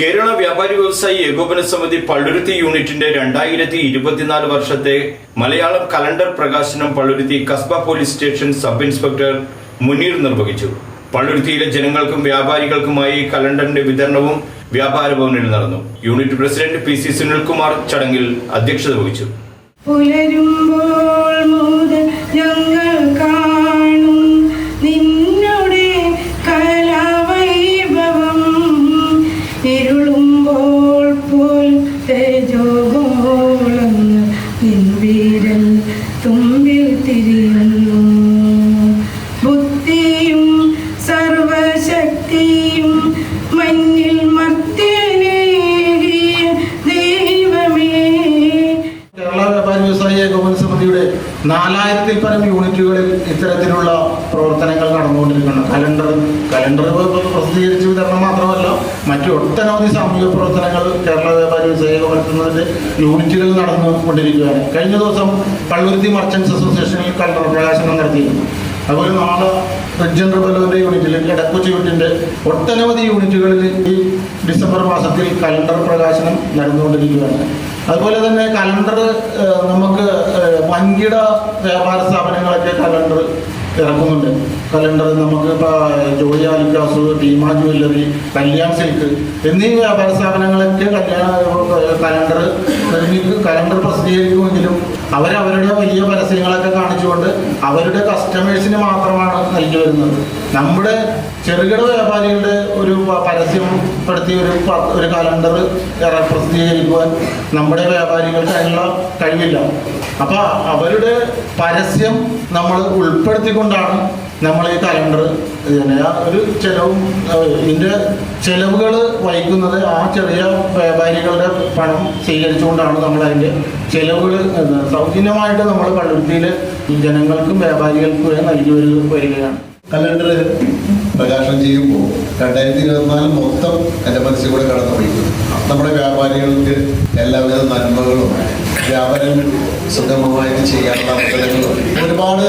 കേരള വ്യാപാരി വ്യവസായി ഏകോപന സമിതി പള്ളുരുത്തി യൂണിറ്റിന്റെ രണ്ടായിരത്തി ഇരുപത്തിനാല് വർഷത്തെ മലയാളം കലണ്ടർ പ്രകാശനം Palluruthy Kasaba police station sub inspector Muneer നിർവഹിച്ചു. പള്ളുരുത്തിയിലെ ജനങ്ങൾക്കും വ്യാപാരികൾക്കുമായി കലണ്ടറിന്റെ വിതരണവും വ്യാപാര ഭവനിൽ നടന്നു. Unit president P C Sunilkumar ചടങ്ങിൽ അധ്യക്ഷത വഹിച്ചു. പുലരുമ്പോൾ നാലായിരത്തിൽ പരം യൂണിറ്റുകളിൽ ഇത്തരത്തിലുള്ള പ്രവർത്തനങ്ങൾ നടന്നുകൊണ്ടിരിക്കുന്നു കലണ്ടർ കലണ്ടർ പ്രസിദ്ധീകരിച്ച വിതരണം മാത്രമല്ല മറ്റു ഒട്ടനവധി സാമൂഹിക പ്രവർത്തനങ്ങൾ കേരള വ്യാപാരി വ്യവസായി യൂണിറ്റുകൾ നടന്നുകൊണ്ടിരിക്കുകയാണ്. കഴിഞ്ഞ ദിവസം പള്ളുരുത്തി മർച്ചൻസ് അസോസിയേഷനിൽ കലണ്ടർ പ്രകാശനം നടത്തിയിരുന്നു. അതുപോലെ നാളെ റിജൻ റിബലോന്റെ യൂണിറ്റിൽ എടക്കൊച്ചി യൂണിറ്റിന്റെ ഒട്ടനവധി യൂണിറ്റുകളിൽ ഈ ഡിസംബർ മാസത്തിൽ കലണ്ടർ പ്രകാശനം നടന്നുകൊണ്ടിരിക്കുകയാണ്. അതുപോലെ തന്നെ കലണ്ടർ നമുക്ക് വൻകിട വ്യാപാര സ്ഥാപനങ്ങളൊക്കെ കലണ്ടർ ഇറക്കുന്നുണ്ട്. കലണ്ടർ നമുക്ക് ഇപ്പോൾ ജോയി ആലിക്കാസ് ഭീമ ജ്വല്ലറി കല്യാൺ സിൽക്ക് എന്നീ വ്യാപാര സ്ഥാപനങ്ങളൊക്കെ കല്യാണ കലണ്ടർ നിർമ്മിക്കും കലണ്ടർ പ്രസിദ്ധീകരിക്കുമെങ്കിലും അവരവരുടെ വലിയ പരസ്യങ്ങളൊക്കെ കാണിച്ചുകൊണ്ട് അവരുടെ കസ്റ്റമേഴ്സിന് മാത്രമാണ് നൽകി വരുന്നത്. നമ്മുടെ ചെറുകിട വ്യാപാരികളുടെ ഒരു പരസ്യപ്പെടുത്തിയ പരസ്യം ഒരു ഒരു കലണ്ടർ പ്രസിദ്ധീകരിക്കുവാൻ നമ്മുടെ വ്യാപാരികൾക്ക് അതിനുള്ള കഴിവില്ല. അപ്പോൾ അവരുടെ പരസ്യം നമ്മൾ ഉൾപ്പെടുത്തിക്കൊണ്ടാണ് നമ്മൾ ഈ കലണ്ടർ ഇതിനെ ഒരു ചെലവും ഇതിന്റെ ചെലവുകൾ വഹിക്കുന്നത് ആ ചെറിയ വ്യാപാരികളുടെ പണം സ്വീകരിച്ചുകൊണ്ടാണ് നമ്മൾ അതിന്റെ ചെലവുകൾ സൗജന്യമായിട്ട് നമ്മൾ കള്ളുരുത്തിയിൽ ജനങ്ങൾക്കും വ്യാപാരികൾക്കും നൽകി വരിക- വരികയാണ്. കലണ്ടർ പ്രകാശനം ചെയ്യുമ്പോൾ രണ്ടായിരത്തി ഇരുപത്തിനാല് മൊത്തം എന്റെ മനസ്സിൽ കൂടെ കടന്നു പോയി നമ്മുടെ വ്യാപാരികൾക്ക് എല്ലാവിധ നന്മകളും വ്യാപാരം സുഗമമായിട്ട് ചെയ്യാനുള്ള അവസരങ്ങളും ഒരുപാട്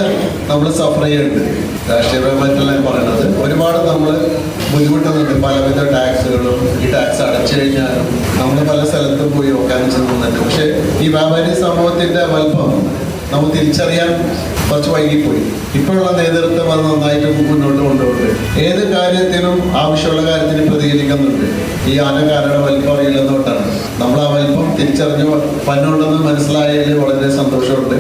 നമ്മൾ സഫർ ചെയ്യുന്നുണ്ട്. രാഷ്ട്രീയപരമായിട്ടല്ല ഞാൻ പറയുന്നത് ഒരുപാട് നമ്മൾ ബുദ്ധിമുട്ടുന്നുണ്ട് പലവിധ ടാക്സുകളും ഈ ടാക്സ് അടച്ചു കഴിഞ്ഞാലും നമ്മൾ പല സ്ഥലത്തും പോയി നോക്കാനും ചെന്നുന്നുണ്ട് പക്ഷേ ഈ വ്യാപാരി സമൂഹത്തിന്റെ വലുപ്പം നമ്മൾ തിരിച്ചറിയാൻ കുറച്ച് വൈകിപ്പോയി. ഇപ്പോഴുള്ള നേതൃത്വം അത് നന്നായിട്ട് മുന്നോട്ട് കൊണ്ടുപോകുന്നുണ്ട്. ഏത് കാര്യത്തിനും ആവശ്യമുള്ള കാര്യത്തിന് പ്രതികരിക്കുന്നുണ്ട്. ഈ ആന കാരണം വലിപ്പം വലിപ്പം തിരിച്ചറിഞ്ഞ് പന്നുണ്ടെന്ന് മനസ്സിലായതിൽ വളരെ സന്തോഷമുണ്ട്.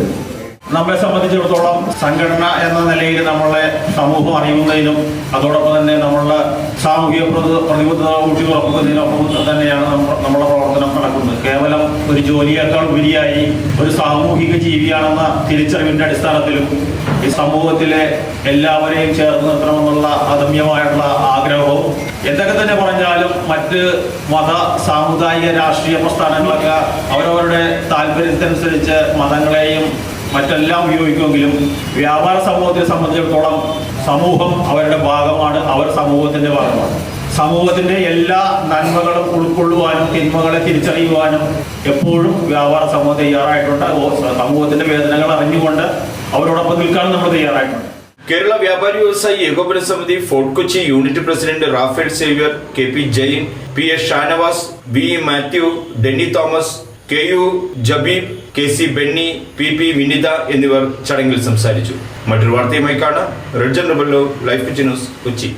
നമ്മളെ സംബന്ധിച്ചിടത്തോളം സംഘടന എന്ന നിലയിൽ നമ്മളെ സമൂഹം അറിയുന്നതിനും അതോടൊപ്പം തന്നെ നമ്മളുടെ സാമൂഹിക പ്രതി- പ്രതിബദ്ധത ഊട്ടി ഉറപ്പുന്നതിനൊപ്പം തന്നെയാണ് നമ്മ- നമ്മുടെ പ്രവർത്തനം നടക്കുന്നത്. കേവലം ഒരു ജോലിയേക്കാൾ ഉപരിയായി ഒരു സാമൂഹിക ജീവിയാണെന്ന തിരിച്ചറിവിന്റെ അടിസ്ഥാനത്തിലും ഈ സമൂഹത്തിലെ എല്ലാവരെയും ചേർന്ന് നിർത്തണമെന്നുള്ള അദമ്യമായിട്ടുള്ള ആഗ്രഹവും എന്തൊക്കെ തന്നെ പറഞ്ഞാലും മറ്റ് മത സാമുദായിക രാഷ്ട്രീയ പ്രസ്ഥാനങ്ങളൊക്കെ അവരവരുടെ താല്പര്യത്തിനനുസരിച്ച് മതങ്ങളെയും മറ്റെല്ലാം ഉപയോഗിക്കുമെങ്കിലും വ്യാപാര സമൂഹത്തെ സംബന്ധിച്ചിടത്തോളം സമൂഹം അവരുടെ ഭാഗമാണ് അവർ സമൂഹത്തിന്റെ ഭാഗമാണ്. സമൂഹത്തിന്റെ എല്ലാ നന്മകളും ഉൾക്കൊള്ളുവാനും തിന്മകളെ തിരിച്ചറിയുവാനും എപ്പോഴും വ്യാപാര സമൂഹം തയ്യാറായിട്ടുണ്ട്. സമൂഹത്തിന്റെ വേദനകൾ അറിഞ്ഞുകൊണ്ട് അവരോടൊപ്പം നിൽക്കാനും നമ്മൾ തയ്യാറായിട്ടുണ്ട്. കേരള വ്യാപാരി വ്യവസായി ഏകോപന സമിതി fort Kochi unit president Raphael Xavier K P Jain P S Shanavas B Mathew Denny Thomas K U Jabeeb K C Benny P P Vinitha എന്നിവർ ചടങ്ങിൽ സംസാരിച്ചു. മറ്റൊരു വാർത്തയുമായി കാണാം. Ridgen Rebello life news Kochi.